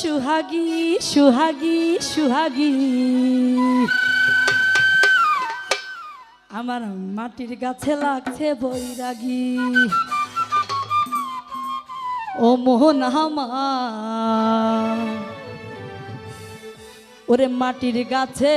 সুহাগী সুহাগী সুহাগী। আমার মাটির গাছে লাগছে বৈরাগী। ও মোহন ওরে মাটির গাছে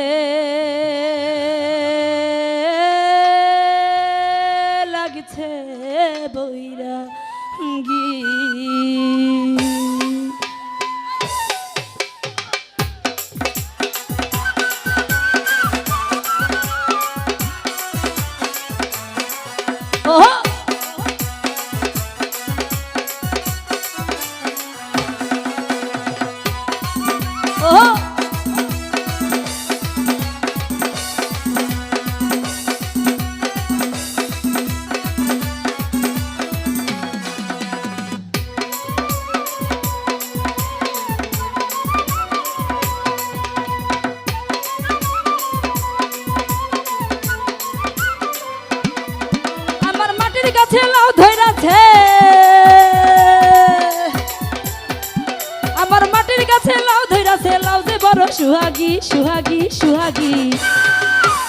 বড় সুহাগী সুহাগী সুহাগী।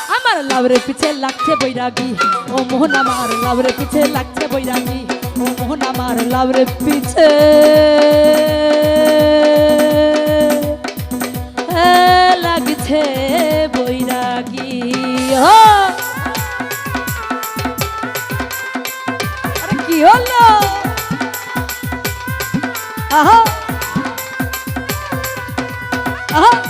আমার লাউরে পিছে লাগছে বৈরাগী। ও মোহন, আমার লাউরে পিছে লাগছে বৈরাগী। ও মোহন, আমার লাউরে পিছে। লাগছে বৈরাগী। হলো? আহা! আহা!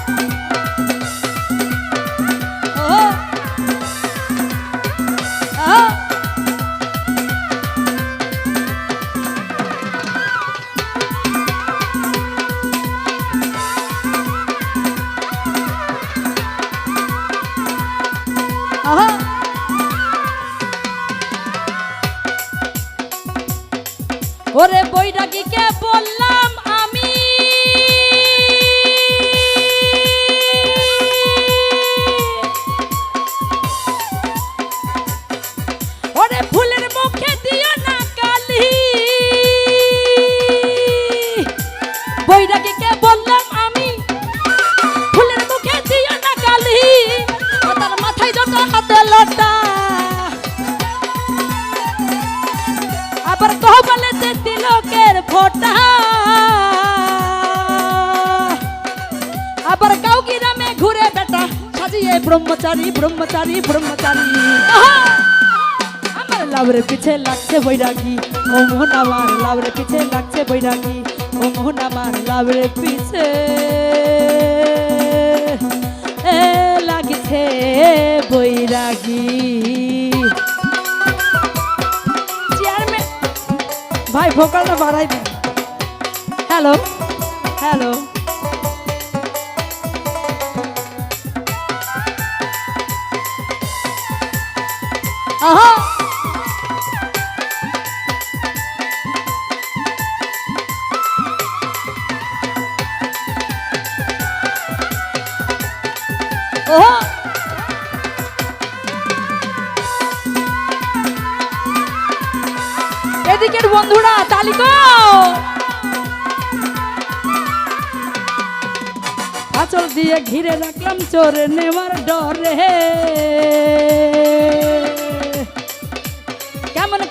ওরে বৈরাগীকে বললাম ব্রহ্মচারী ব্রহ্মচারী ব্রহ্মচারী! আমার লাউরে পিছে লাগছে বৈরাগী। ও মোহন আমার লাউরে পিছে লাগছে বৈরাগী। ও মোহন আমার লাউরে পিছে লাগছে বৈরাগী। চেয়ারম্যান ভাই ভোকালটা বাড়াই দিন। হ্যালো হ্যালো এদিকের বন্ধুরা তালিকা আচল দিয়ে ঘিরে রাখলাম চোর নেওয়ার ডরে।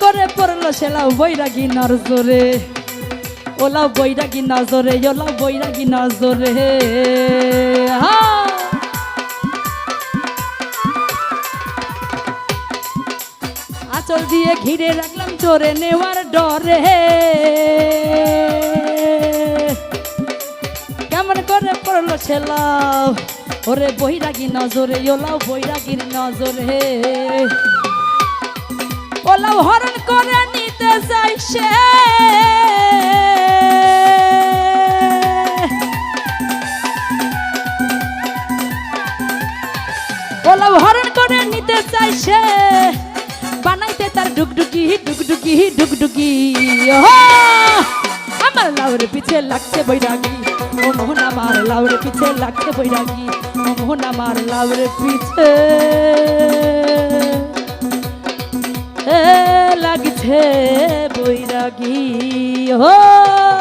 করে পড়ল সেলাও বৈরাগী নজরে। ওলাও বৈরাগী নজরে ওলাও বৈরাগী নজরে। হা! আঁচল দিয়ে ঘিরে রাখলাম চোরে নেওয়ার ডরে। কেমন করে পড়ল ছেলাও ওরে বৈরাগী নজরে ওলাও বৈরাগীর নজরে। ওলাও হরণ করে নিতে চাই সে ওলাও হরণ করে নিতে চাই সে বানাইতে তার ডুগডুগি ডুগডুগি ওহো! আমার লাউরে পিছে লাগছে বৈরাগী। ও মোহন আমার লাউরে পিছে লাগছে বৈরাগী। ও মোহন আমার লাউরে পিছে। লাগছে বৈরাগী। হো!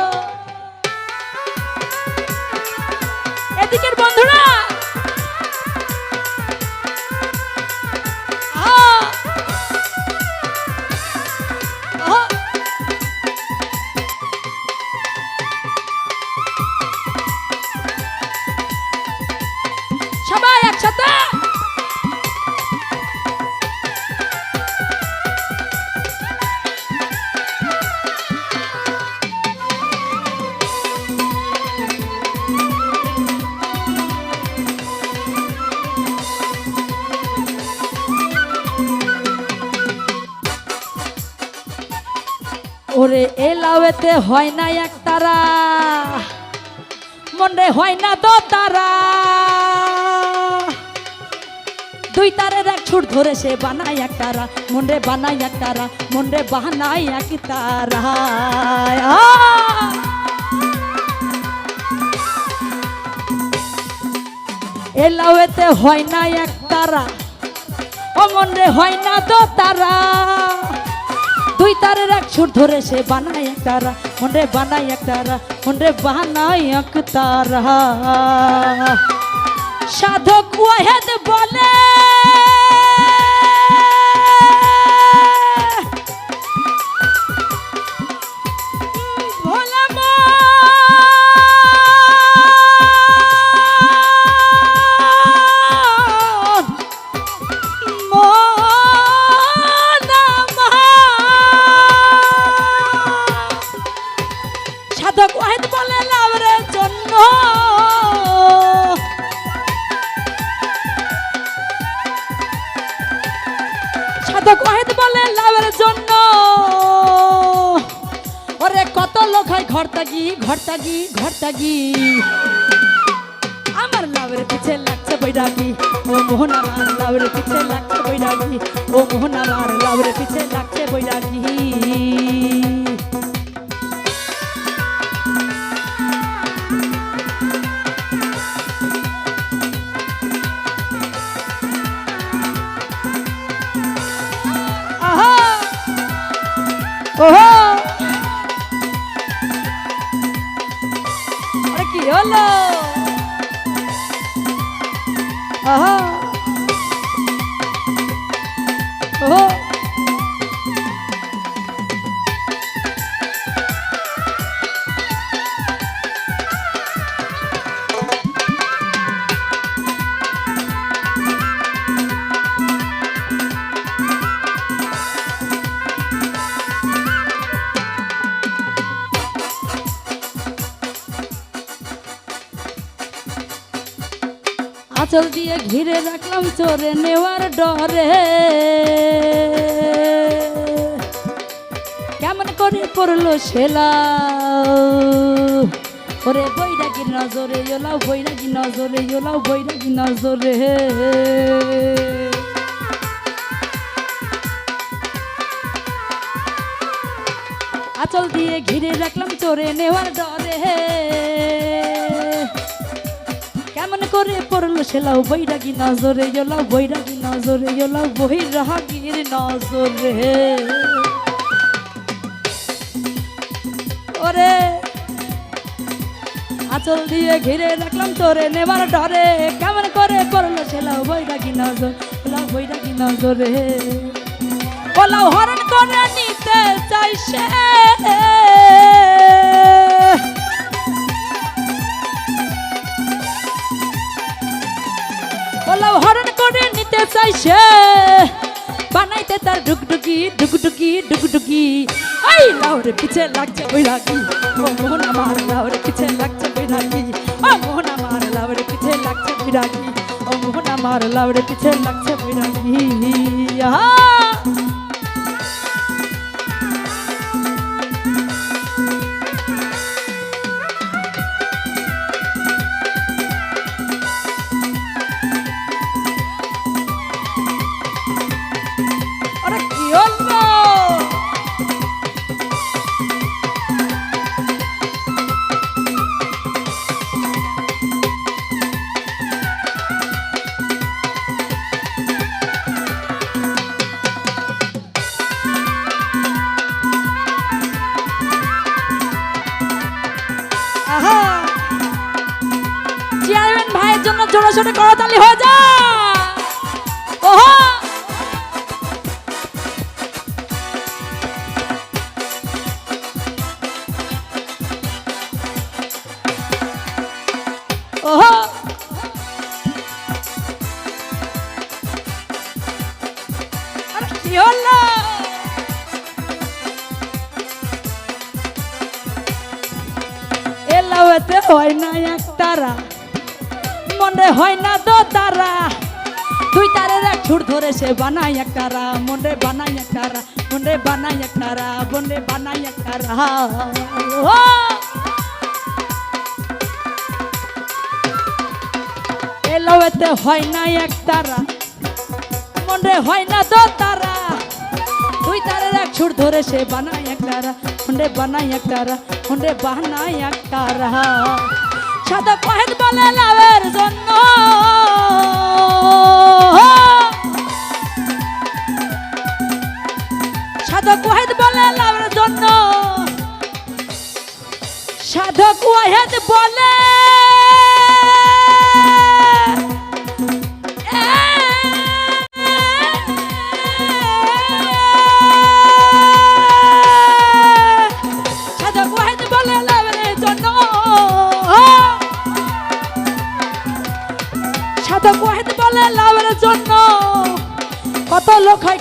ওরে এ হয় না এক তারা। মনে হয় না তো তারা। দুই তারের এক ছুট ধরে সে বানায় এক তারা। মনে বানায় এক তারা মনে বানায় এক তারা। আহ! এ হয় না এক তারা। ও মনে হয় না তো তারা। দুই তারের এক সুর ধরে সে বানায় এক তারা, মনে বানায় এক তারা, মনে বানায় এক তারা। সাধক বলে ঘর তাগি ঘর তাগি ঘর তাগি আমার লাভের পিছে লাগছে বৈরাগী। ও মোহন আমার লাভের পিছে লাগছে বৈরাগী। ও মোহন আমার লাভের পিছে লাগছে বৈরাগী। আঁচল দিয়ে ঘিরে রাখলাম চোরে নেওয়ার ডরে। কেমন করে পড়ল সেলা ওরে বৈরাগী নজরে ওলাও, বৈরাগী নজরে ওলাও, বৈরাগী নজরে। আঁচল দিয়ে ঘিরে রাখলাম চোরে নেওয়ার ডরে। কেমন করে পড়ল সেলাও বৈরাগী নজরে এলাও বৈরাগী নজরে এলাও বৈরাগীর নজরে। ওরে, আঁচল দিয়ে ঘিরে রাখলাম তোরে নেবার ডরে, কেমন করে পড়ল সেলাও বৈরাগী নজর এলাও বৈরাগী নজরে। ওলাও হরণ করে নিতে চাইছে। নিতে চাইছে বানাইতে তার ডুকডুকি ডুকডুকি ডুকডুকি এই, লাউরে পিছে লাগছে বৈরাগী। ও মোহন আমার, লাউরে পিছে লাগছে ওই বৈরাগী। ও মোহন আমার, লাউরে পিছে লাগছে ওই বৈরাগী। ও মোহন আমার, লাউরে পিছে লাগছে ওই বৈরাগী। আহা! তারা। মনে হয় না দো তারা। দুই তারের এক ছুট ধরে সে বানাই এক তারা। মনে বানাই এক তারা, মনে বানাই এক তারা, মনে বানাই এক তারা। ও! এলাওতে হয় না এক তারা। মনে হয় না দো তারা। দুই তারের এক ছুট ধরে সে বানায় এক তারা। হুন্ডে বানায় এক তারা হুন্ডে বানায় এক তারা। সাদা কহেদ বলে লাভের জন্য। বলে জন্য। সাধক বলে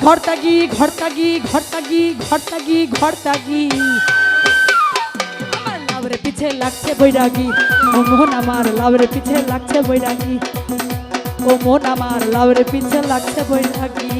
ঘর তাগি ঘর তাগি ঘর তাগি ঘর তাগি ঘর তাগি লাভরে পিছে লাগছে বৈরাগী। ও মোহন আমার লাভরে পিছে লাগছে বৈরাগী। ও মন আমার লাভরে পিছে লাগছে বৈরাগী।